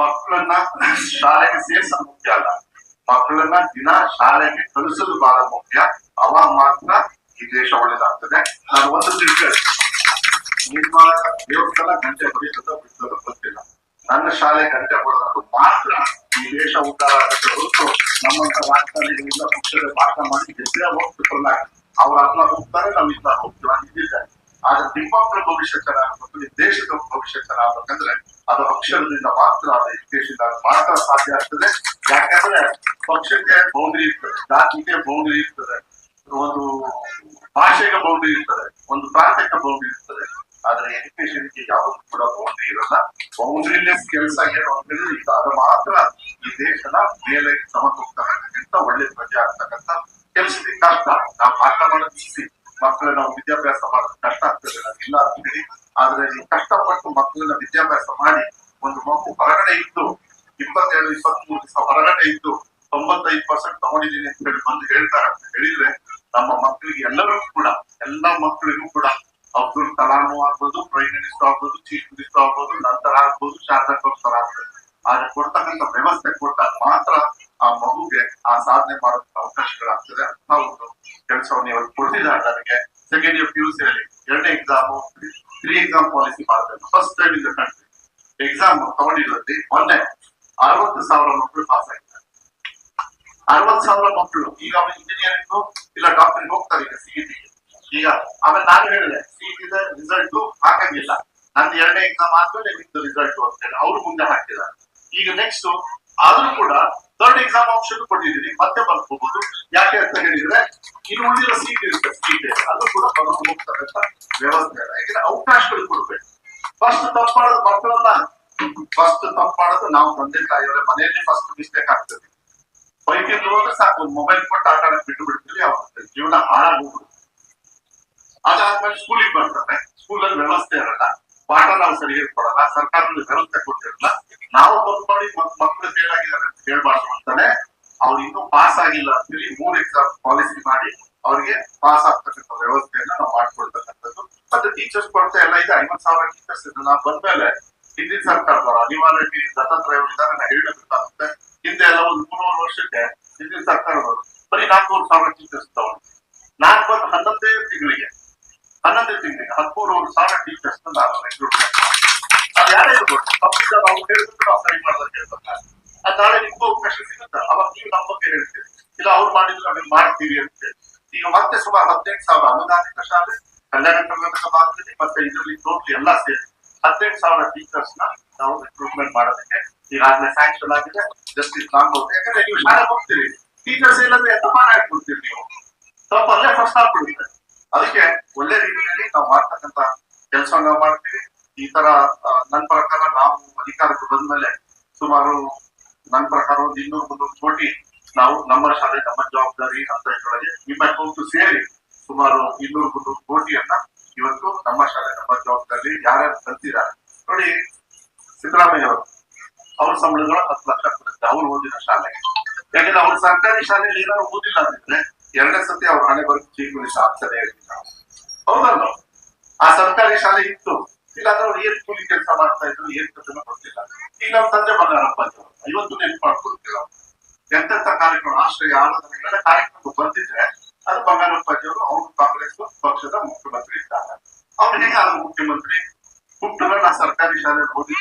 ಮಕ್ಕಳನ್ನ ಶಾಲೆಗೆ ಸೇರಿಸ ಮುಖ್ಯ ಅಲ್ಲ. ಮಕ್ಕಳನ್ನ ದಿನ ಶಾಲೆಗೆ ಕಲಿಸೋದು ಬಹಳ ಮುಖ್ಯ. ಅವಾಗ ಮಾತ್ರ ಈ ದೇಶ ಒಳ್ಳೇದಾಗ್ತದೆ. ನಾನು ಒಂದು ತಿಳ್ಕೊಳ್ಳಿ ನಿಮ್ಮ ದೇವಸ್ಥಾನ ಗಂಟೆ ಹೊಡೆಯುತ್ತ ಬಿಡ್ತಾರೆ ಗೊತ್ತಿಲ್ಲ. ನನ್ನ ಶಾಲೆ ಗಂಟೆ ಹೊಡೆದು ಮಾತ್ರ ಈ ದೇಶ ಉದ್ಧಾರ ಆಗುತ್ತೆ ಹೊರತು ನಮ್ಮಂತ ರಾಜಕಾರಣಿಗಳಿಂದ ಪಕ್ಷದ ಪಾಠ ಮಾಡಿ ಹೆಸರೇ ಹೋಗ್ತಿರಲ್ಲ ಅವ್ರ ಅದನ್ನ ಹೋಗ್ತಾರೆ ನಮ್ಮಿಂದ ಹೋಗ್ತೀವಿ ಅಂತಿದ್ದೆ ಆದ್ರೆ ನಿಮ್ಮ ಮಕ್ಕಳ ಭವಿಷ್ಯ ಚೆನ್ನಾಗಬೇಕು ದೇಶದ ಭವಿಷ್ಯ ಚೆನ್ನಾಗಬೇಕಂದ್ರೆ ಅದು ಅಕ್ಷರದಿಂದ ಮಾತ್ರ ಎಜುಕೇಶನ್ ಮಾತ್ರ ಸಾಧ್ಯ ಆಗ್ತದೆ. ಯಾಕಂದ್ರೆ ಪಕ್ಷಕ್ಕೆ ಬೌಂಡ್ರಿ ಇರ್ತದೆ, ಜಾತಿಗೆ ಬೌಂಡ್ರಿ ಇರ್ತದೆ, ಒಂದು ಭಾಷೆಗೆ ಬೌಂಡ್ರಿ ಇರ್ತದೆ, ಒಂದು ಪ್ರಾಂತ್ಯಕ್ಕೆ ಬೌಂಡ್ರಿ ಇರ್ತದೆ. ಆದ್ರೆ ಎಜುಕೇಶನ್ಗೆ ಯಾವುದು ಕೂಡ ಬೌಂಡ್ರಿ ಇರಲ್ಲ. ಬೌಂಡ್ರಿಲೆಸ್ ಕೆಲಸ ಏನು ಅಂದ್ರೆ ಅದು ಮಾತ್ರ ಈ ದೇಶದ ಮೇಲೆ ಸಮತೋಗ್ತಕ್ಕಂಥ ಒಳ್ಳೆ ಪ್ರಜೆ ಆಗ್ತಕ್ಕಂಥ ಕೆಲಸಕ್ಕೆ ಕಷ್ಟ. ನಾವು ಪಾಠ ಮಾಡೋದು ಈಸಿ ಮಕ್ಕಳನ್ನ ನಾವು ವಿದ್ಯಾಭ್ಯಾಸ ಮಾಡೋದು ಕಷ್ಟ ಆಗ್ತದೆ ಇಲ್ಲ ಹೇಳಿ. ಆದ್ರೆ ನೀವು ಕಷ್ಟಪಟ್ಟು ಮಕ್ಕಳನ್ನ ವಿದ್ಯಾಭ್ಯಾಸ ಮಾಡಿ ಒಂದು ಮಗು ಹೊರಗಡೆ ಇದ್ದು ಇಪ್ಪತ್ತೇಳು ಇಪ್ಪತ್ಮೂರು ದಿವಸ ಹೊರಗಡೆ ಇದ್ದು ತೊಂಬತ್ತೈದು ಪರ್ಸೆಂಟ್ ತಗೊಂಡಿದ್ದೀನಿ ಅಂತ ಹೇಳಿ ಬಂದು ಹೇಳ್ತಾರೆ ಅಂತ ಹೇಳಿದ್ರೆ ನಮ್ಮ ಮಕ್ಕಳಿಗೆ ಎಲ್ಲರಿಗೂ ಕೂಡ, ಎಲ್ಲ ಮಕ್ಕಳಿಗೂ ಕೂಡ ಅಬ್ದುಲ್ ಕಲಾಂ ಆಗ್ಬೋದು, ಪ್ರೈಮ್ ಮಿನಿಸ್ಟರ್ ಆಗ್ಬೋದು, ಚೀಫ್ ಮಿನಿಸ್ಟರ್ ಆಗ್ಬೋದು, ನಂತರ ಆಗ್ಬೋದು ಶಾಸಕೋತ್ಸವ ಆಗ್ಬೋದು. ಆದ್ರೆ ಕೊಡ್ತಕ್ಕಂಥ ವ್ಯವಸ್ಥೆ ಕೊಟ್ಟಾಗ ಮಾತ್ರ ಆ ಮಗುಗೆ ಆ ಸಾಧನೆ ಮಾಡೋದಕ್ಕೆ ಅವಕಾಶಗಳಾಗ್ತದೆ ಅಂತ ಒಂದು ಕೆಲಸವನ್ನು ಇವರು ಕೊಡ್ತಿದ್ದಾರೆ ನನಗೆ. Second year P U C ಅಲ್ಲಿ ಎರಡನೇ ಎಕ್ಸಾಮು ತ್ರೀ ಎಕ್ಸಾಮ್ ಪಾಲಿಸಿ ಮಾಡ್ತಾರೆ first time in the country exam ತಗೊಂಡಿರೋದ್ರಿ ಮೊನ್ನೆ ಅರವತ್ತು ಸಾವಿರ ಮಕ್ಕಳು ಪಾಸ್ ಆಗಿದ್ದಾರೆ ಅರವತ್ತು ಸಾವಿರ ಮಕ್ಕಳು. ಈಗ ಅವನು ಇಂಜಿನಿಯರಿಂಗ್ ಇಲ್ಲ ಡಾಕ್ಟರ್ ಹೋಗ್ತಾರೆ ಈಗ ಸಿಇಟಿ ಈಗ ಆಮೇಲೆ ನಾನು ಹೇಳಿದೆ ಸಿಇಟಿ ರಿಸಲ್ಟ್ ಹಾಕಂಗಿಲ್ಲ. ನಂದು ಎರಡನೇ ಎಕ್ಸಾಮ್ ಆದ್ಮೇಲೆ ನಿಮ್ದು ರಿಸಲ್ಟ್ ಅಂತ ಹೇಳಿ ಅವ್ರು ಮುಂದೆ ಹಾಕಿದ್ದಾರೆ. ಈಗ ನೆಕ್ಸ್ಟ್ ಆದ್ರೂ ಕೂಡ ಥರ್ಡ್ ಎಕ್ಸಾಮ್ ಆಪ್ಷನ್ ಕೊಟ್ಟಿದ್ದೀನಿ. ಮತ್ತೆ ಬರ್ಕೋಬಹುದು ಯಾಕೆ ಅಂತ ಹೇಳಿದ್ರೆ, ಇನ್ನು ಉಳಿದಿರೋ ಸೀಟ್ ಇರುತ್ತೆ ಸೀಟ್ ಅದು ಕೂಡ ಬರೋದು ಹೋಗ್ತಕ್ಕಂಥ ವ್ಯವಸ್ಥೆ ಯಾಕಂದ್ರೆ ಅವಕಾಶಗಳು ಕೊಡ್ಬೇಕು. ಫಸ್ಟ್ ತಪ್ಪು ಮಾಡೋದು ಮಕ್ಕಳನ್ನ ಫಸ್ಟ್ ತಪ್ಪು ಮಾಡೋದು ನಾವು ತಂದೆ ತಾಯಿಯವರ ಮನೆಯಲ್ಲಿ ಫಸ್ಟ್ ಮಿಸ್ಟೇಕ್ ಆಗ್ತದೆ ಬೈಕಿಂದ ಹೋದ್ರೆ ಸಾಕು ಮೊಬೈಲ್ ಕೊಟ್ಟು ಆಟ ಆಡಕ್ ಬಿಟ್ಟು ಬಿಡ್ತೀವಿ ಅವ್ರ ಜೀವನ ಹಾಳಾಗೋಗ್ಬಿಡುತ್ತೆ ಅದಾದ್ಮೇಲೆ ಸ್ಕೂಲಿಗೆ ಬರ್ತಾರೆ ಸ್ಕೂಲಲ್ಲಿ ವ್ಯವಸ್ಥೆ ಇರಲ್ಲ, ಪಾಠ ನಾವು ಸರಿಯಾಗಿ ಕೊಡಲ್ಲ ಸರ್ಕಾರದ ವ್ಯವಸ್ಥೆ ಕೊಟ್ಟಿರಲ್ಲ. ನಾವು ಬಂದ್ ಮಾಡಿ ಮತ್ ಮಕ್ಕಳು ಫೇಲ್ ಅಂತ ಹೇಳ್ಬಾರ್ದು ಅಂತಾನೆ ಅವ್ರು ಇನ್ನೂ ಪಾಸ್ ಆಗಿಲ್ಲ ಅಂತೇಳಿ ಮೂರ್ ಎಕ್ಸಾಮ್ ಪಾಲಿಸಿ ಮಾಡಿ ಅವ್ರಿಗೆ ಪಾಸ್ ಆಗ್ತಕ್ಕಂಥ ವ್ಯವಸ್ಥೆಯನ್ನ ನಾವು ಮಾಡ್ಕೊಡ್ತಕ್ಕಂಥದ್ದು ಮತ್ತೆ ಟೀಚರ್ಸ್ ಕೊರತೆ ಎಲ್ಲ ಇದೆ. ಐವತ್ ಸಾವಿರ ಟೀಚರ್ಸ್ ನಾವು ಬಂದ್ಮೇಲೆ ಹಿಂದಿನ ಸರ್ಕಾರದವರು ಅನಿವಾರ್ಯ ದತ್ತಾತ್ರೇಯ ಇದ್ದಾರೆ. ನಾ ಹೇಳಬೇಕಾಗುತ್ತೆ ಹಿಂದೆ ಎಲ್ಲ ಒಂದು ಮೂರುವರೆ ವರ್ಷಕ್ಕೆ ಹಿಂದಿನ ಸರ್ಕಾರದವರು ಬರೀ ನಾಲ್ಕೂವರೆ ಸಾವಿರ ಟೀಚರ್ಸ್ ತಗೊಂಡು. ನಾಲ್ಕು ಬಂದು ಹನ್ನೊಂದೇ ತಿಂಗಳಿಗೆ ಹನ್ನೊಂದೇ ತಿಂಗಳಿಗೆ ಹದಿಮೂರುವರೆ ಸಾವಿರ ಟೀಚರ್ಸ್ ನಾನು ರೆಕ್ರೂಟ್ ಅದು ಯಾರೇ ಹೇಳಿದ್ರು ಸರಿ ಮಾಡೋದಕ್ಕೆ ಅದು ನಾಳೆ ನಿಮ್ಗೂ ಅವಕಾಶ ಸಿಗುತ್ತೆ. ಅವಾಗ ನೀವು ನಮ್ಮ ಬಗ್ಗೆ ಹೇಳ್ತೀರಿ. ಇಲ್ಲ ಅವ್ರು ಮಾಡಿದ್ರು ನಾವು ಮಾಡ್ತೀವಿ ಅಂತ ಈಗ ಮತ್ತೆ ಸುಮಾರು ಹದಿನೆಂಟು ಸಾವಿರ ಅನುದಾನಿತ ಶಾಲೆ ಕಲ್ಯಾಣ ಕರ್ನಾಟಕ ಭಾಗದಲ್ಲಿ ಮತ್ತೆ ಇದರಲ್ಲಿ ಟೋಟಲ್ ಎಲ್ಲ ಸೇರಿ ಹದಿನೆಂಟು ಸಾವಿರ ಟೀಚರ್ಸ್ನ ನಾವು ರಿಕ್ರೂಟ್ಮೆಂಟ್ ಮಾಡೋದಕ್ಕೆ ಈಗಾಗಲೇ ಸ್ಯಾಂಕ್ಷನ್ ಆಗಿದೆ. ಜಸ್ಟಿಸ್ ನಾಗ್ಬೋದು ಯಾಕಂದ್ರೆ ನೀವು ಶಾಲೆ ಹೋಗ್ತೀರಿ ಟೀಚರ್ಸ್ ಇಲ್ಲದೆ ತಪಾನ ಹಾಕ್ಬಿಡ್ತೀರಿ ನೀವು. ಸ್ವಲ್ಪ ಅಲ್ಲೇ ಫಸ್ಟ್ ಆಗ್ಬಿಡುತ್ತೆ ಅದಕ್ಕೆ ಒಳ್ಳೆ ರೀತಿಯಲ್ಲಿ ನಾವು ಮಾಡ್ತಕ್ಕಂತ ಕೆಲಸ ನಾವು ಮಾಡ್ತೀವಿ. ಈ ತರ ನನ್ನ ಪ್ರಕಾರ ನಾವು ಅಧಿಕಾರಕ್ಕೆ ಬಂದ್ಮೇಲೆ ಸುಮಾರು ನನ್ನ ಪ್ರಕಾರ ಒಂದು ಇನ್ನೂರು ಮುನ್ನೂರು ಕೋಟಿ ನಾವು ನಮ್ಮ ಶಾಲೆ, ನಮ್ಮ ಜವಾಬ್ದಾರಿ ಅಂತ ಇದ್ರೊಳಗೆ ನಿಮ್ಮ ಅಕೌಂಟ್ ಸೇರಿ ಸುಮಾರು ಇನ್ನೂರು ಮುನ್ನೂರು ಕೋಟಿಯನ್ನ ಇವತ್ತು ನಮ್ಮ ಶಾಲೆ, ನಮ್ಮ ಜವಾಬ್ದಾರಿ ಯಾರ್ಯಾರು ಕಲ್ತಿದ್ದಾರೆ ನೋಡಿ ಸಿದ್ದರಾಮಯ್ಯ ಅವರು ಅವ್ರ ಸಂಬಳಗಳು ಹತ್ತು ಲಕ್ಷ ಕೊಡುತ್ತೆ ಅವ್ರು ಓದಿನ ಶಾಲೆಗೆ ಯಾಕಂದ್ರೆ ಅವ್ರ ಸರ್ಕಾರಿ ಶಾಲೆಯಲ್ಲಿ ಏನಾದ್ರು ಓದಿಲ್ಲ ಅಂದ್ರೆ ಎರಡನೇ ಸತಿ ಅವ್ರ ಹಣೆ ಬರೋ ಚೀಫ್ ಮಿನಿಸ್ಟರ್ ಆಗ್ತದೆ ಹೌದಲ್ಲ ಆ ಸರ್ಕಾರಿ ಶಾಲೆ ಇತ್ತು. ಇಲ್ಲಾಂದ್ರೆ ಅವ್ರು ಏನ್ ಕೂಲಿ ಕೆಲಸ ಮಾಡ್ತಾ ಇದ್ರು, ಏನ್ ಕಥೆನೂ ಗೊತ್ತಿಲ್ಲ. ಈಗ ನಮ್ಮ ತಂದೆ ಬಂಗಾರಪ್ಪ ಇವತ್ತು ನೆನ್ಪು ಮಾಡ್ಕೊಳ್ತಿಲ್ಲ ಎಂತೆಂತ ಕಾರ್ಯಕ್ರಮ, ಆಶ್ರಯ ಆರಾಧನೆಗಳ ಕಾರ್ಯಕ್ರಮ ಬಂದಿದ್ರೆ ಅದು ಬಂಗಾರಪ್ಪಾಜಿಯವರು ಅವರು ಕಾಂಗ್ರೆಸ್ ಪಕ್ಷದ ಮುಖ್ಯಮಂತ್ರಿ ಇದ್ದಾರೆ. ಅವ್ರು ಹೇಗೆ ಮುಖ್ಯಮಂತ್ರಿ? ಹುಟ್ಟುಗಳ ಸರ್ಕಾರಿ ಶಾಲೆ ಓದಿ